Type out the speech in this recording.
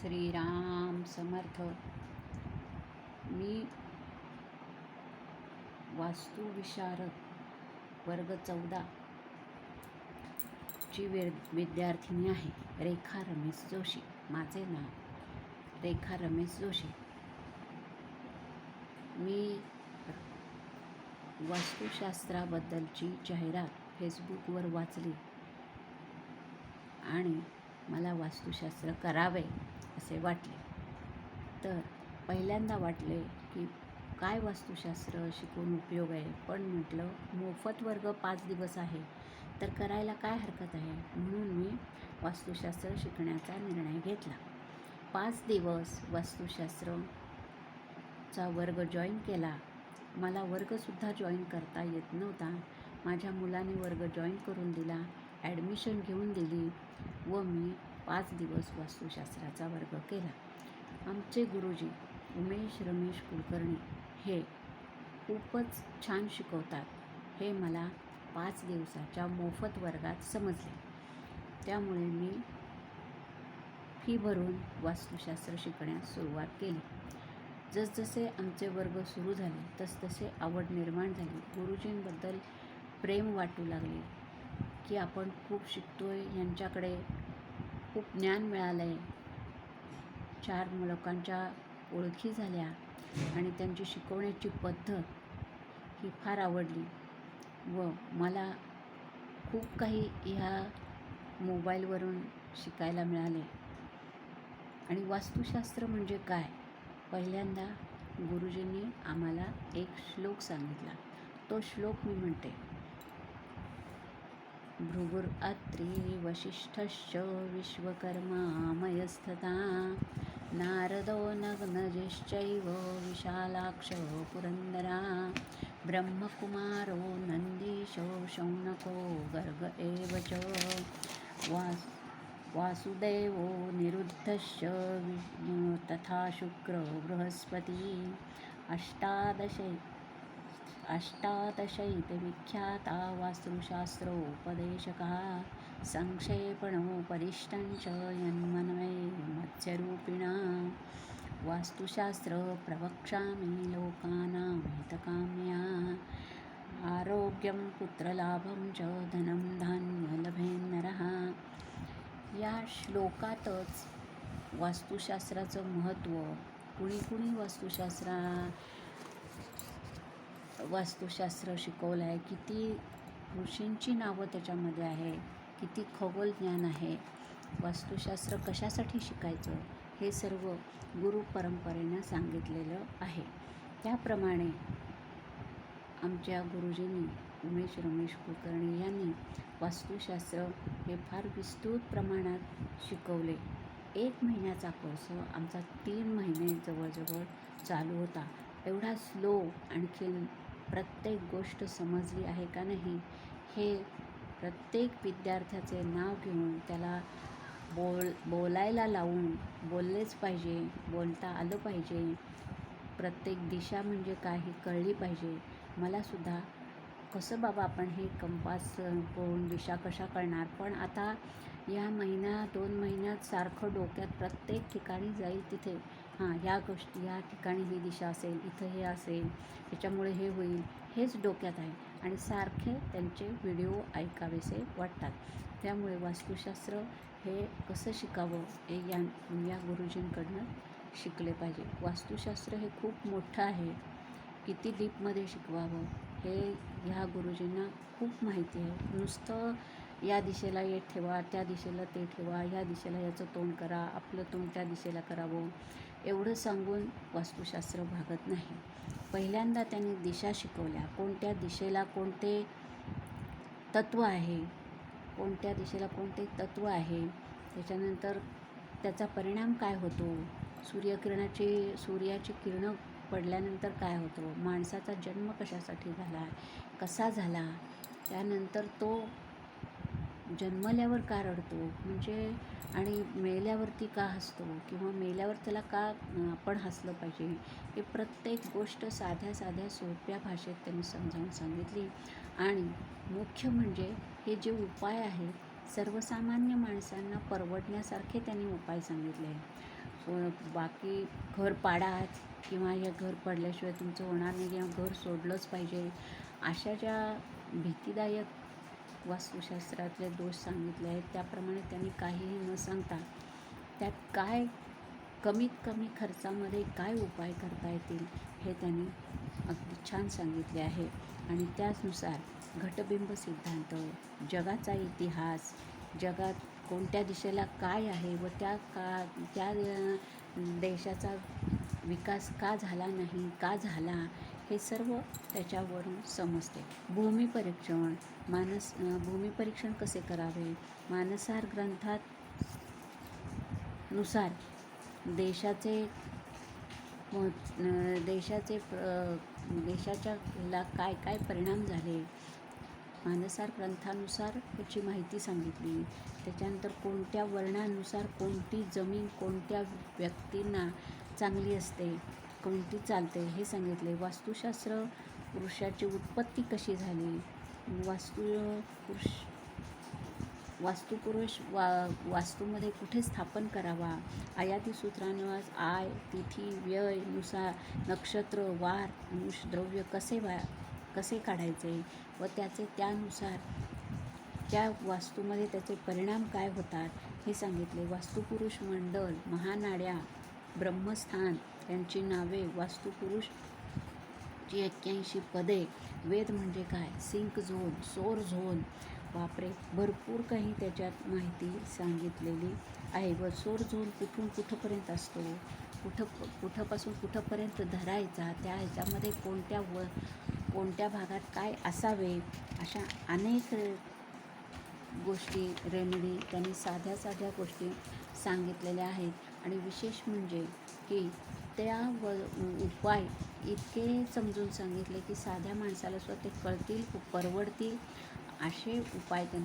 श्रीराम समर्थ. मी वास्तुविशारद वर्ग चौदा ची विद्यार्थिनी आहे. रेखा रमेश जोशी. माझे नाव रेखा रमेश जोशी. मी वास्तुशास्त्राबद्दलची जाहिरात फेसबुकवर वाचली आणि मला वास्तुशास्त्र करावे. असे वाटले. तर पहिल्यांदा वाटले की काय वास्तुशास्त्र शिकून उपयोग आहे. पण म्हटलं मोफत वर्ग पाच दिवस आहे. तर करायला काय हरकत आहे? म्हणून मी वास्तुशास्त्र शिकण्याचा निर्णय घेतला. पाच दिवस वास्तुशास्त्रचा वर्ग जॉईन केला. मला वर्गसुद्धा जॉईन करता येत नव्हता. माझ्या मुलाने वर्ग जॉईन करून दिला. ॲडमिशन घेऊन दिली व मी पाच दिवस वास्तुशास्त्राचा वर्ग केला. आमचे गुरुजी उमेश रमेश कुलकर्णी हे खूपच छान शिकवतात हे मला पाच दिवसाच्या मोफत वर्गात समजले. त्यामुळे मी फी भरून वास्तुशास्त्र शिकण्यास सुरुवात केली. जसजसे आमचे वर्ग सुरू झाले तसतसे आवड निर्माण झाली. गुरुजींबद्दल प्रेम वाटू लागले की आपण खूप शिकतोय यांच्याकडे खूप ज्ञान मिळालं आहे चार लोकांच्या ओळखी झाल्या आणि त्यांची शिकवण्याची पद्धत ही फार आवडली व मला खूप काही ह्या मोबाईलवरून शिकायला मिळाले. आणि वास्तुशास्त्र म्हणजे काय? पहिल्यांदा गुरुजींनी आम्हाला एक श्लोक सांगितला. तो श्लोक मी म्हणते. भृगुरअत्री वसिष्ठश्च विश्वकर्मामयस्थता। नारदो नग्नजिश्चैव विशालाक्ष पुरन्दरा। ब्रह्मकुमारो नन्दीशो शौनको गर्ग एव च। वास् वासुदेवो निरुद्धश्च वि- तथा शुक्र बृहस्पती। अष्टादशे अष्टादशैतिविख्याता वास्तुशास्त्रोपदेशकः संक्षेपणोपदिष्टञ्च यन्मन्वये मत्स्यरूपिणा। वास्तुशास्त्र प्रवक्ष्यामि लोकानां हितकाम्या। आरोग्यं पुत्रलाभं च धनं धान्यलभेन्नरः या श्लोकातच वास्तुशास्त्राचं महत्त्व कुणी कुणी वास्तुशास्त्रा वास्तुशास्त्र शिकवलं आहे किती ऋषींची नावं त्याच्यामध्ये आहे किती खगोल ज्ञान आहे वास्तुशास्त्र कशासाठी शिकायचं हे सर्व गुरु परंपरेनं सांगितलेलं आहे. त्याप्रमाणे आमच्या गुरुजींनी उमेश रमेश कुलकर्णी यांनी वास्तुशास्त्र हे फार विस्तृत प्रमाणात शिकवले. एक महिन्याचा कोर्स आमचा तीन महिने जवळजवळ चालू होता. एवढा स्लो आणखीन प्रत्येक गोष्ट समजली आहे का नाही हे प्रत्येक विद्यार्थ्याचे नाव घेऊन त्याला बोल बोलायला लावून बोललेच पाहिजे बोलता आलं पाहिजे. प्रत्येक दिशा म्हणजे काय ही कळली पाहिजे. मलासुद्धा कसं बाबा आपण हे कंपास कोण दिशा कशा कळणार पण आता या महिना दोन महिन्यात सारखं डोक्यात प्रत्येक ठिकाणी जाईल तिथे. हां ह्या गोष्टी या ठिकाणी ही दिशा असेल इथं हे असेल ह्याच्यामुळे हे होईल हेच डोक्यात आहे. आणि सारखे त्यांचे व्हिडिओ ऐकावेसे वाटतात. त्यामुळे वास्तुशास्त्र हे कसं शिकावं हे या या गुरुजींकडनं शिकले पाहिजे. वास्तुशास्त्र हे खूप मोठं आहे. किती डीपमध्ये शिकवावं हे ह्या गुरुजींना खूप माहिती आहे. नुसतं या दिशेला हे ठेवा त्या दिशेला ते ठेवा ह्या दिशेला याचं तोंड करा आपलं तोंड त्या दिशेला करावं. एवढं सांगून वास्तुशास्त्र भागत नाही. पहिल्यांदा त्यांनी दिशा शिकवल्या. कोणत्या दिशेला कोणते तत्त्व आहे? कोणत्या दिशेला कोणते तत्त्व आहे? त्याच्यानंतर त्याचा परिणाम काय होतो? सूर्यकिरणाची सूर्याची किरणं पडल्यानंतर काय होतो? माणसाचा जन्म कशासाठी झाला? कसा झाला? त्यानंतर तो जन्मल्यावर का रडतो? म्हणजे आणि मेल्यावरती का हसतो? किंवा मेल्यावर त्याला का आपण हसलं पाहिजे? हे प्रत्येक गोष्ट साध्या साध्या सोप्या भाषेत त्यांनी समजावून सांगितली. आणि मुख्य म्हणजे हे जे उपाय आहेत सर्वसामान्य माणसांना परवडण्यासारखे त्यांनी उपाय सांगितले. को बाकी घर पाडा किंवा हे घर पडल्याशिवाय तुमचं होणार नाही किंवा घर सोडलंच पाहिजे. अशा ज्या भीतीदायक वास्तुशास्त्रातले दोष सांगितले आहेत त्याप्रमाणे त्यांनी काहीही न सांगता त्यात काय कमीत कमी खर्चामध्ये काय उपाय करता येतील हे त्यांनी अगदी छान सांगितले आहे. आणि त्याचनुसार घटबिंब सिद्धांत जगाचा इतिहास जगात कोणत्या दिशेला काय आहे व त्या का त्या देशाचा विकास का झाला नाही का झाला हे सर्व त्याच्यावरून समजते. भूमिपरीक्षण मानस भूमिपरीक्षण कसे करावे? मानसार ग्रंथात नुसार देशाचे म- देशाचे देशाच्या ला काय काय परिणाम झाले? मानसार ग्रंथानुसार त्याची माहिती सांगितली. त्याच्यानंतर कोणत्या वर्णानुसार कोणती जमीन कोणत्या व्यक्तींना चांगली असते? कोणती चालते हे सांगितले वास्तुशास्त्र पुरुषाची उत्पत्ती कशी झाली? वास्तू पुरुष वास्तुपुरुष वा वास्तूमध्ये कुठे स्थापन करावा? आयाती सूत्रानुसार आय तिथी व्ययनुसार नक्षत्र वार अंश द्रव्य कसे वा कसे काढायचे व त्याचे त्यानुसार त्या वास्तूमध्ये त्याचे परिणाम काय होतात हे सांगितले. वास्तुपुरुष मंडल महानाड्या ब्रह्मस्थान यांची नावे वास्तुपुरुष. ची एक्क्याऐंशी पदे. वेद म्हणजे काय? Sink zone source zone. वापरे भरपूर काही त्याच्यात माहिती सांगितलेली आहे व सोर झोन कुठून कुठंपर्यंत असतो? कुठं कुठंपासून कुठंपर्यंत धरायचा? त्या ह्याच्यामध्ये कोणत्या व कोणत्या भागात काय असावे? अशा अनेक गोष्टी रेमेडी त्यांनी साध्या साध्या गोष्टी सांगितलेल्या आहेत. आणि विशेष म्हणजे की त्या व उपाय इतके समजून सांगितले की साध्या माणसाला सुद्धा ते कळतील परवडतील असे उपाय त्यांनी